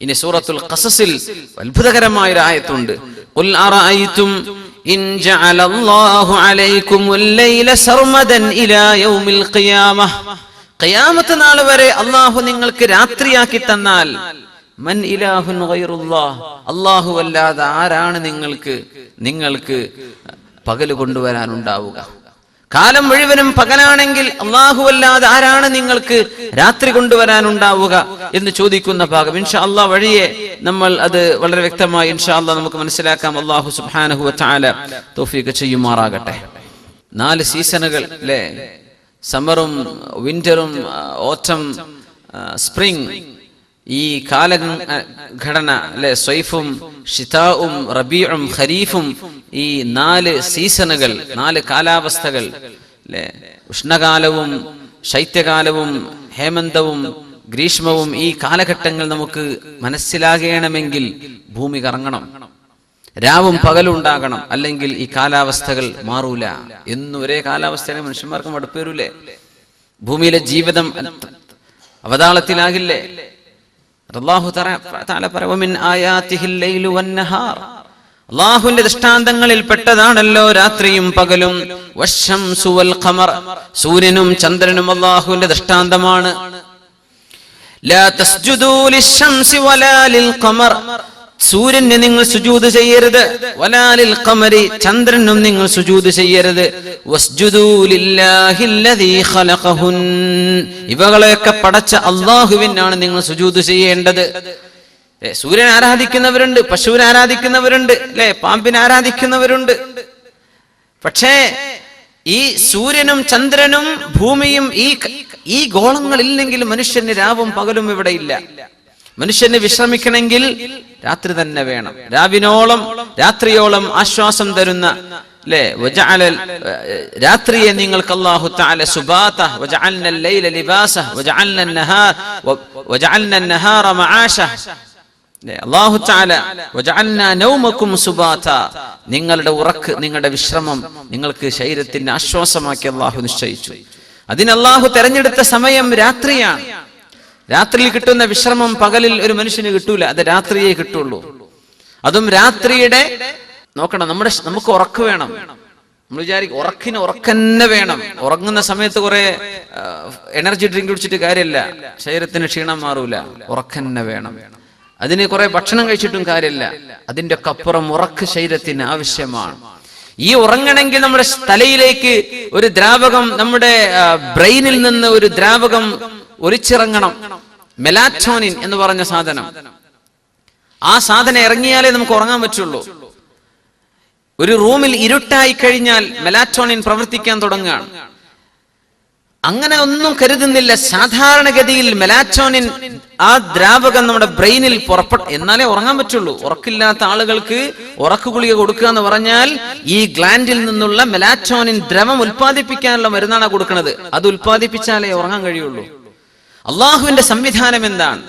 ഇനി സൂറത്തുൽ ഖസസിൽ അത്ഭുതകരമായ ഒരു ആയത്തുണ്ട്. ഖുൽ അറഅയ്തും ഇൻ ജഅലല്ലാഹു അലൈക്കുമുൽ ലൈല സർമദൻ ഇലാ യൗമിൽ ഖിയാമഹ് ഖിയാമത്ത് നാൾ വരെ അല്ലാഹു നിങ്ങൾക്ക് രാത്രിയാക്കി തന്നാൽ മൻ ഇലാഹുൻ ഗൈറുല്ലാഹ് അല്ലാഹു അല്ലാതെ ആരാണ് നിങ്ങൾക്ക് നിങ്ങൾക്ക് പകൽ കൊണ്ടുവരാനുണ്ടാവുക? കാലം മുഴുവനും പകലാണെങ്കിൽ അള്ളാഹു അല്ലാതെ ആരാണ് നിങ്ങൾക്ക് രാത്രി കൊണ്ടുവരാനുണ്ടാവുക എന്ന് ചോദിക്കുന്ന ഭാഗം. ഇൻഷാ അള്ളാഹ് വഴിയെ നമ്മൾ അത് വളരെ വ്യക്തമായി ഇൻഷാ അള്ളാഹ് നമുക്ക് മനസ്സിലാക്കാം. അള്ളാഹു സുബ്ഹാനഹു ചാല തോഫീക്ക് ചെയ്യുമാറാകട്ടെ. നാല് സീസണുകൾ അല്ലേ സമ്മറും വിന്ററും ഓട്ടം സ്പ്രിംഗ് ഈ കാല ഘടന അല്ലെ സ്വൈഫും ഷിതാവും റബീഉം ഖരീഫും ഈ നാല് സീസണുകൾ നാല് കാലാവസ്ഥകൾ അല്ലെ ഉഷ്ണകാലവും ശൈത്യകാലവും ഹേമന്തവും ഗ്രീഷ്മവും ഈ കാലഘട്ടങ്ങൾ നമുക്ക് മനസ്സിലാകണമെങ്കിൽ ഭൂമി കറങ്ങണം. രാവും പകലും ഉണ്ടാകണം. അല്ലെങ്കിൽ ഈ കാലാവസ്ഥകൾ മാറൂല. എന്നും ഒരേ കാലാവസ്ഥയാണ് മനുഷ്യന്മാർക്ക് മടുപ്പേരൂലേ ഭൂമിയിലെ ജീവിതം അവതാളത്തിലാകില്ലേ? അല്ലാഹു തആല പറവമിൻ ആയാതിഹിൽ ലൈലു വന്നഹാർ. അള്ളാഹുവിന്റെ ദൃഷ്ടാന്തങ്ങളിൽ പെട്ടതാണല്ലോ രാത്രിയും പകലും. വശം സുവൽ ഖമർ. സൂര്യനും ചന്ദ്രനും അള്ളാഹുവിന്റെ ദൃഷ്ടാന്തമാണ്. സൂര്യന് നിങ്ങൾ സുജൂത് ചെയ്യരുത്. വലാലിൽ കമരി ചന്ദ്രനും നിങ്ങൾ സുജൂത് ചെയ്യരുത്. ഇവകളെയൊക്കെ പടച്ച അള്ളാഹുവിനാണ് നിങ്ങൾ സുജൂത് ചെയ്യേണ്ടത്. സൂര്യൻ ആരാധിക്കുന്നവരുണ്ട്? പശുവിനെ ആരാധിക്കുന്നവരുണ്ട്? അല്ലെ? പാമ്പിനെ ആരാധിക്കുന്നവരുണ്ട്? പക്ഷേ ഈ സൂര്യനും ചന്ദ്രനും ഭൂമിയും ഈ ഈ ഗോളങ്ങളില്ലെങ്കിൽ മനുഷ്യന് രാവും പകലും ഇവിടെ ഇല്ല. മനുഷ്യന് വിശ്രമിക്കണമെങ്കിൽ രാത്രി തന്നെ വേണം. രാവിനോളം രാത്രിയോളം ആശ്വാസം തരുന്ന രാത്രിയെ നിങ്ങൾക്ക് അള്ളാഹു സുബാത നിങ്ങളുടെ ഉറക്ക് നിങ്ങളുടെ വിശ്രമം നിങ്ങൾക്ക് ശരീരത്തിന് ആശ്വാസമാക്കി അള്ളാഹു നിശ്ചയിച്ചു. അതിന് അള്ളാഹു തെരഞ്ഞെടുത്ത സമയം രാത്രിയാണ്. രാത്രിയിൽ കിട്ടുന്ന വിശ്രമം പകലിൽ ഒരു മനുഷ്യന് കിട്ടൂല അത് രാത്രിയെ കിട്ടുള്ളൂ. അതും രാത്രിയുടെ നോക്കണം നമ്മുടെ നമുക്ക് ഉറക്ക് വേണം. നമ്മൾ വിചാരിക്കും ഉറക്കിന് ഉറക്കന്നെ വേണം. ഉറങ്ങുന്ന സമയത്ത് കുറെ എനർജി ഡ്രിങ്ക് കുടിച്ചിട്ട് കാര്യമില്ല. ശരീരത്തിന് ക്ഷീണം മാറൂല ഉറക്കന്നെ വേണം. അതിന് കുറെ ഭക്ഷണം കഴിച്ചിട്ടും കാര്യമില്ല. അതിന്റെ ഒക്കെ അപ്പുറം ഉറക്ക് ശരീരത്തിന് ആവശ്യമാണ്. ഈ ഉറങ്ങണമെങ്കിൽ നമ്മുടെ തലയിലേക്ക് ഒരു ദ്രാവകം നമ്മുടെ ബ്രെയിനിൽ നിന്ന് ഒരു ദ്രാവകം ഒലിച്ചിറങ്ങണം മെലാറ്റോനിൻ എന്ന് പറഞ്ഞ സാധനം. ആ സാധനം ഇറങ്ങിയാലേ നമുക്ക് ഉറങ്ങാൻ പറ്റുള്ളൂ. ഒരു റൂമിൽ ഇരുട്ടായി കഴിഞ്ഞാൽ മെലാറ്റോണിൻ പ്രവർത്തിക്കാൻ തുടങ്ങുകയാണ്. അങ്ങനെ ഒന്നും കരുതുന്നില്ല. സാധാരണഗതിയിൽ മെലാറ്റോണിൻ ആ ദ്രാവകം നമ്മുടെ ബ്രെയിനിൽ പുറപ്പെട്ട എന്നാലേ ഉറങ്ങാൻ പറ്റുള്ളൂ. ഉറക്കില്ലാത്ത ആളുകൾക്ക് ഉറക്കു ഗുളിക കൊടുക്കുക എന്ന് പറഞ്ഞാൽ ഈ ഗ്ലാൻഡിൽ നിന്നുള്ള മെലാറ്റോണിൻ ദ്രവം ഉൽപ്പാദിപ്പിക്കാനുള്ള മരുന്നാണ് കൊടുക്കുന്നത്. അത് ഉൽപ്പാദിപ്പിച്ചാലേ ഉറങ്ങാൻ കഴിയുള്ളൂ. അള്ളാഹുവിന്റെ സംവിധാനം എന്താണ്?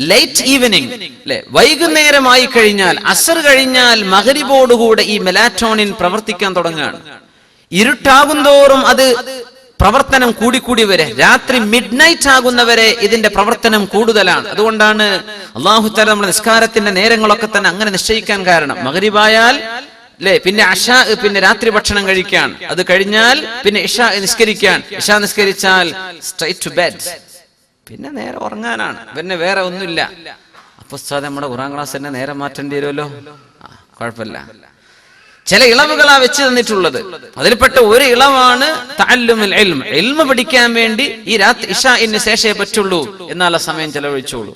ലൈറ്റ് ഈവനിങ് അല്ലെ? വൈകുന്നേരമായി കഴിഞ്ഞാൽ അസർ കഴിഞ്ഞാൽ മകരിബോടുകൂടെ ഈ മെലാറ്റോണിൻ പ്രവർത്തിക്കാൻ തുടങ്ങുകയാണ്. ഇരുട്ടാകും തോറും അത് പ്രവർത്തനം കൂടിക്കൂടി വരെ രാത്രി മിഡ് നൈറ്റ് ആകുന്നവരെ ഇതിന്റെ പ്രവർത്തനം കൂടുതലാണ്. അതുകൊണ്ടാണ് അള്ളാഹു തല നമ്മുടെ നിസ്കാരത്തിന്റെ നേരങ്ങളൊക്കെ തന്നെ അങ്ങനെ നിശ്ചയിക്കാൻ കാരണം. മകരിബായാൽ അല്ലെ പിന്നെ അഷ പിന്നെ രാത്രി ഭക്ഷണം കഴിക്കാൻ. അത് കഴിഞ്ഞാൽ പിന്നെ ഇഷ നിസ്കരിക്കാൻ. ഇഷ നിസ്കരിച്ചാൽ സ്ട്രൈറ്റ് ടു ബെഡ് പിന്നെ നേരെ ഉറങ്ങാനാണ്. പിന്നെ വേറെ ഒന്നുമില്ല. അപ്പൊ നമ്മുടെ ഖുറാൻ ക്ലാസ് തന്നെ നേരെ മാറ്റേണ്ടി വരുമല്ലോ? കുഴപ്പമില്ല. ചില ഇളവുകളാ വെച്ച് തന്നിട്ടുള്ളത്. അതിൽപ്പെട്ട ഒരു ഇളവാണ് എൽമ പഠിക്കാൻ വേണ്ടി ഈ രാത്രി ഇഷ ഇന്ന് ശേഷേ പറ്റുള്ളൂ. എന്നാൽ ആ സമയം ചെലവഴിച്ചോളൂ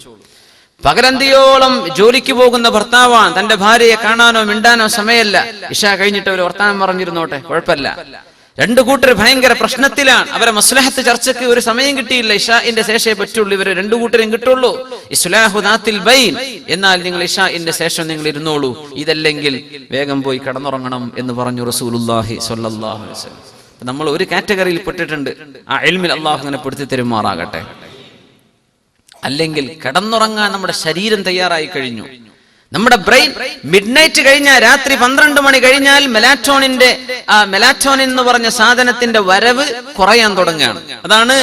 പകലന്തിയോളം ജോലിക്ക് പോകുന്ന ഭർത്താവാണ്. തന്റെ ഭാര്യയെ കാണാനോ മിണ്ടാനോ സമയമല്ല. ഇഷ കഴിഞ്ഞിട്ട് ഒരു വർത്താനം പറഞ്ഞിരുന്നോട്ടെ? കുഴപ്പമില്ല. രണ്ടു കൂട്ടർ ഭയങ്കര പ്രശ്നത്തിലാണ്. അവരെ മസ്ലഹത്ത് ചർച്ചയ്ക്ക് ഒരു സമയം കിട്ടിയില്ല. ഇഷാഇന്റെ ശേഷേ പറ്റുള്ളൂ. ഇവർ രണ്ടു കൂട്ടരും കിട്ടുള്ളൂ. ഇസ്ലാഹു നാത്തിൽ ബൈൻ. എന്നാൽ നിങ്ങൾ ഇഷാഇന്റെ ശേഷം നിങ്ങൾ ഇരുന്നോളൂ. ഇതല്ലെങ്കിൽ വേഗം പോയി കിടന്നുറങ്ങണം എന്ന് പറഞ്ഞു റസൂലുല്ലാഹി വസല്ലം. നമ്മൾ ഒരു കാറ്റഗറിയിൽ പെട്ടിട്ടുണ്ട്. ആ എൽമിൽ അള്ളാഹു അങ്ങനെ പെടുത്തി തരുമാറാകട്ടെ. അല്ലെങ്കിൽ കിടന്നുറങ്ങാൻ നമ്മുടെ ശരീരം തയ്യാറായി കഴിഞ്ഞു. നമ്മുടെ ബ്രെയിൻ മിഡ് നൈറ്റ് കഴിഞ്ഞാൽ രാത്രി പന്ത്രണ്ട് മണി കഴിഞ്ഞാൽ മെലാറ്റോണിന്റെ ആ മെലാറ്റോണിൻ എന്ന് പറഞ്ഞ സാധനത്തിന്റെ വരവ് കുറയാൻ തുടങ്ങുകയാണ്. അതാണ്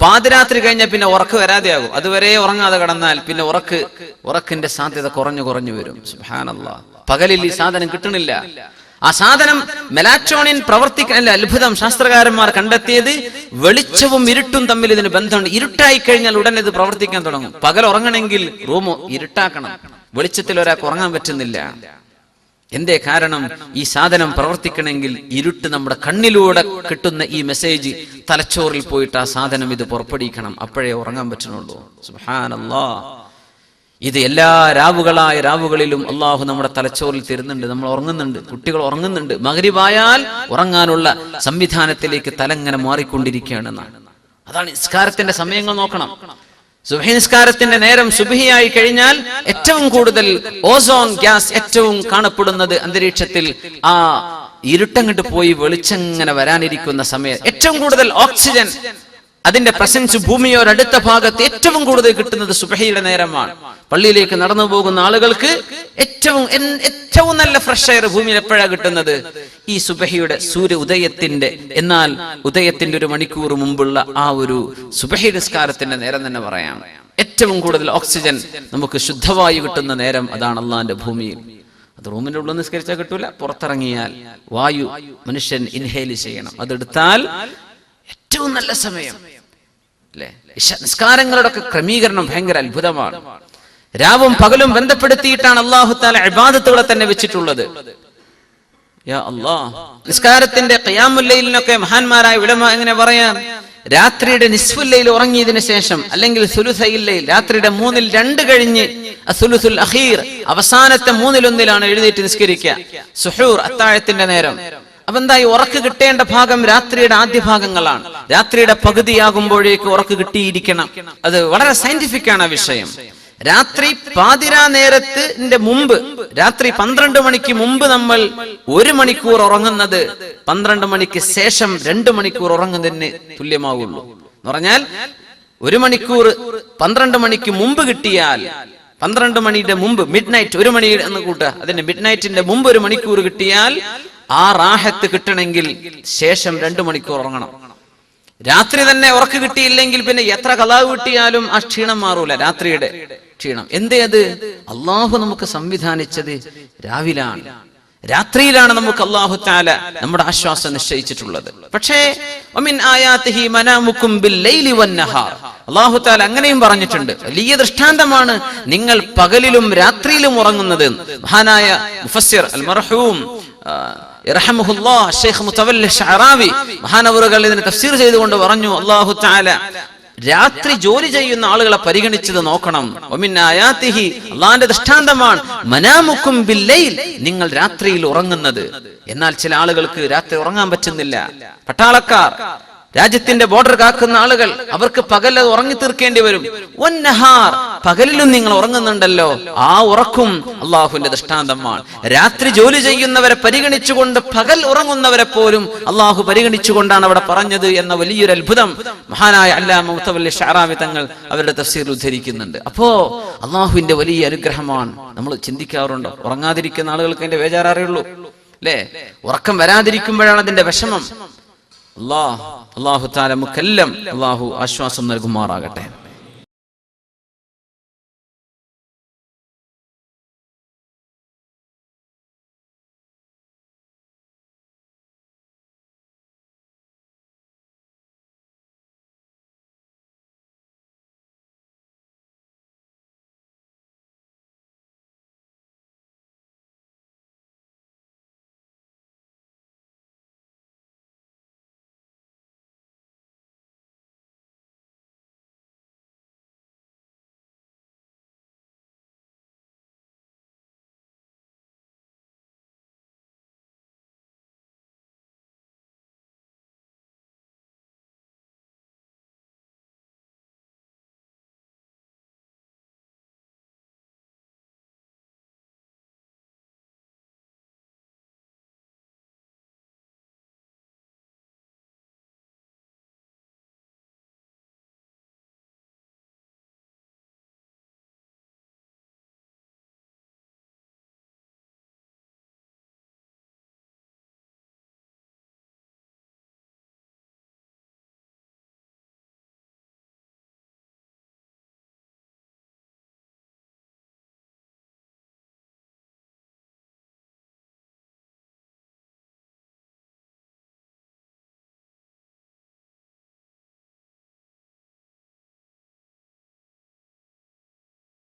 പാതിരാത്രി കഴിഞ്ഞാൽ പിന്നെ ഉറക്ക് വരാതെയാകും. അതുവരെ ഉറങ്ങാതെ കിടന്നാൽ പിന്നെ ഉറക്ക് ഉറക്കിന്റെ സാധ്യത കുറഞ്ഞു കുറഞ്ഞു വരും. പകലിൽ ഈ സാധനം കിട്ടണില്ല. ആ സാധനം മെലാറ്റോണിൻ പ്രവർത്തിക്കാൻ അത്ഭുതം. ശാസ്ത്രകാരന്മാർ കണ്ടെത്തിയത് വെളിച്ചവും ഇരുട്ടും തമ്മിൽ ഇതിന് ബന്ധമുണ്ട്. ഇരുട്ടായി കഴിഞ്ഞാൽ ഉടനെ ഇത് പ്രവർത്തിക്കാൻ തുടങ്ങും. പകൽ ഉറങ്ങണമെങ്കിൽ റൂം ഇരുട്ടാക്കണം. വെളിച്ചത്തിൽ ഒരാൾക്ക് ഉറങ്ങാൻ പറ്റുന്നില്ല. എന്തേ കാരണം? ഈ സാധനം പ്രവർത്തിക്കണമെങ്കിൽ ഇരുട്ട് നമ്മുടെ കണ്ണിലൂടെ കിട്ടുന്ന ഈ മെസ്സേജ് തലച്ചോറിൽ പോയിട്ട് ആ സാധനം ഇത് പുറപ്പെടുവിക്കണം. അപ്പോഴേ ഉറങ്ങാൻ പറ്റുന്നുള്ളൂ. സുഹാനല്ലാ ഇത് എല്ലാ രാവുകളായ രാവുകളിലും അള്ളാഹു നമ്മുടെ തലച്ചോറിൽ തരുന്നുണ്ട് നമ്മൾ ഉറങ്ങുന്നുണ്ട് കുട്ടികൾ ഉറങ്ങുന്നുണ്ട്. മകരിവായാൽ ഉറങ്ങാനുള്ള സംവിധാനത്തിലേക്ക് തലങ്ങനെ മാറിക്കൊണ്ടിരിക്കുകയാണെന്നാണ്. അതാണ് നിസ്കാരത്തിന്റെ സമയങ്ങൾ നോക്കണം. സുബഹി നിസ്കാരത്തിന്റെ നേരം സുബഹിയായി കഴിഞ്ഞാൽ ഏറ്റവും കൂടുതൽ ഓസോൺ ഗ്യാസ് ഏറ്റവും കാണപ്പെടുന്നത് അന്തരീക്ഷത്തിൽ ആ ഇരുട്ടങ്ങട്ട് പോയി വെളിച്ചങ്ങനെ വരാനിരിക്കുന്ന സമയം. ഏറ്റവും കൂടുതൽ ഓക്സിജൻ അതിന്റെ പ്രസൻസ് ഭൂമിയോടടുത്ത ഭാഗത്ത് ഏറ്റവും കൂടുതൽ കിട്ടുന്നത് സുബഹയുടെ നേരമാണ്. പള്ളിയിലേക്ക് നടന്നു പോകുന്ന ആളുകൾക്ക് ഏറ്റവും ഏറ്റവും നല്ല ഫ്രഷ് എയർ ഭൂമിയിൽ എപ്പോഴാണ് കിട്ടുന്നത്? ഈ സുബഹയുടെ സൂര്യ ഉദയത്തിന്റെ എന്നാൽ ഉദയത്തിന്റെ ഒരു മണിക്കൂർ മുമ്പുള്ള ആ ഒരു സുബഹി നിസ്കാരത്തിന്റെ നേരം തന്നെ പറയാം. ഏറ്റവും കൂടുതൽ ഓക്സിജൻ നമുക്ക് ശുദ്ധവായു കിട്ടുന്ന നേരം അതാണ് അള്ളാന്റെ ഭൂമിയിൽ. അത് റൂമിന്റെ ഉള്ളിൽ നിസ്കരിച്ചാൽ കിട്ടൂല പുറത്തിറങ്ങിയാൽ വായു മനുഷ്യൻ ഇൻഹേൽ ചെയ്യണം. അതെടുത്താൽ ഏറ്റവും നല്ല സമയം. അല്ലേ നിസ്കാരങ്ങളുടെ ക്രമീകരണം ഭയങ്കര അത്ഭുതമാണ്. രാവും പകലും ബന്ധപ്പെടുത്തിയിട്ടാണ് അള്ളാഹു താല ഇബാദത്തുകളെ തന്നെ വെച്ചിട്ടുള്ളത്. നിസ്കാരത്തിന്റെ ഖിയാമുല്ലയിലിനൊക്കെ മഹാന്മാരായ വിളമ എങ്ങനെ പറയാം? രാത്രിയുടെ നിസ്ഫുല്ലയിൽ ഉറങ്ങിയതിനു ശേഷം അല്ലെങ്കിൽ രാത്രിയുടെ മൂന്നിൽ രണ്ട് കഴിഞ്ഞ് അഖീർ അവസാനത്തെ മൂന്നിലൊന്നിലാണ് എഴുന്നേറ്റ് നിസ്കരിക്കുക. സുഹൂർ അത്താഴത്തിന്റെ നേരം. അപ്പൊ എന്തായി ഉറക്ക് കിട്ടേണ്ട ഭാഗം രാത്രിയുടെ ആദ്യ ഭാഗങ്ങളാണ്. രാത്രിയുടെ പകുതിയാകുമ്പോഴേക്ക് ഉറക്ക് കിട്ടിയിരിക്കണം. അത് വളരെ സയന്റിഫിക് ആണ് ആ വിഷയം. രാത്രി പാതിരാ നേരത്തിന്റെ മുമ്പ് രാത്രി പന്ത്രണ്ട് മണിക്ക് മുമ്പ് നമ്മൾ ഒരു മണിക്കൂർ ഉറങ്ങുന്നത് പന്ത്രണ്ട് മണിക്ക് ശേഷം രണ്ട് മണിക്കൂർ ഉറങ്ങുന്നതിന് തുല്യമാവുള്ളൂ. എന്ന് പറഞ്ഞാൽ ഒരു മണിക്കൂർ പന്ത്രണ്ട് മണിക്ക് മുമ്പ് കിട്ടിയാൽ പന്ത്രണ്ട് മണിയുടെ മുമ്പ് മിഡ് നൈറ്റ് ഒരു മണി എന്ന് കൂട്ടുക. അതിന്റെ മിഡ് നൈറ്റിന്റെ മുമ്പ് ഒരു മണിക്കൂർ കിട്ടിയാൽ ആ റാഹത്ത് കിട്ടണമെങ്കിൽ ശേഷം രണ്ടു മണിക്കൂർ ഉറങ്ങണം. രാത്രി തന്നെ ഉറക്ക് കിട്ടിയില്ലെങ്കിൽ പിന്നെ എത്ര കലാവ് കിട്ടിയാലും ആ ക്ഷീണം മാറൂല രാത്രിയുടെ ക്ഷീണം. എന്തേ അത്? അള്ളാഹു നമുക്ക് സംവിധാനിച്ചത് രാവിലാണ്. രാത്രിയിലാണ് നമുക്ക് അള്ളാഹു താല നമ്മുടെ ആശ്വാസം നിശ്ചയിച്ചിട്ടുള്ളത്. പക്ഷേ അള്ളാഹു താല അങ്ങനെയും പറഞ്ഞിട്ടുണ്ട്. വലിയ ദൃഷ്ടാന്തമാണ് നിങ്ങൾ പകലിലും രാത്രിയിലും ഉറങ്ങുന്നത് മഹാനായ മുഫസ്സിർ അൽ മർഹൂം ഷെയ്ഖ് മുതവല്ലി ഷഅറാവി മഹാനവറുകൾ ഇതിന് തഫ്സീർ ചെയ്തുകൊണ്ട് പറഞ്ഞു അല്ലാഹു തആല രാത്രി ജോലി ചെയ്യുന്ന ആളുകളെ പരിഗണിച്ചത് നോക്കണം. വമിൻ ആയാത്തിഹി അള്ളാന്റെ ദൃഷ്ടാന്തമാണ് മനാമുക്കും ബില്ലൈൽ നിങ്ങൾ രാത്രിയിൽ ഉറങ്ങുന്നത്. എന്നാൽ ചില ആളുകൾക്ക് രാത്രി ഉറങ്ങാൻ പറ്റുന്നില്ല. പട്ടാളക്കാർ രാജ്യത്തിന്റെ ബോർഡർ കാക്കുന്ന ആളുകൾ അവർക്ക് പകൽ അത് ഉറങ്ങി തീർക്കേണ്ടി വരും. പകലിലും നിങ്ങൾ ഉറങ്ങുന്നുണ്ടല്ലോ. ആ ഉറക്കും അള്ളാഹുവിന്റെ ദൃഷ്ടാന്തമാണ്. രാത്രി ജോലി ചെയ്യുന്നവരെ പരിഗണിച്ചുകൊണ്ട് പകൽ ഉറങ്ങുന്നവരെ പോലും അള്ളാഹു പരിഗണിച്ചുകൊണ്ടാണ് അവിടെ പറഞ്ഞത് എന്ന വലിയൊരു അത്ഭുതം മഹാനായ അല്ലാ മുത്തവല്ലി ഷാറാമി തങ്ങൾ അവരുടെ തഫ്സീർ ഉദ്ധരിക്കുന്നുണ്ട്. അപ്പോ അള്ളാഹുവിന്റെ വലിയ അനുഗ്രഹമാണ്. നമ്മൾ ചിന്തിക്കാറുണ്ടോ? ഉറങ്ങാതിരിക്കുന്ന ആളുകൾക്ക് അതിന്റെ ബേജാററിയുള്ളൂ അല്ലേ? ഉറക്കം വരാതിരിക്കുമ്പോഴാണ് അതിന്റെ വിഷമം. അള്ളാഹ് താല മുഖല്ലം അള്ളാഹു ആശ്വാസം നൽകുമാറാകട്ടെ.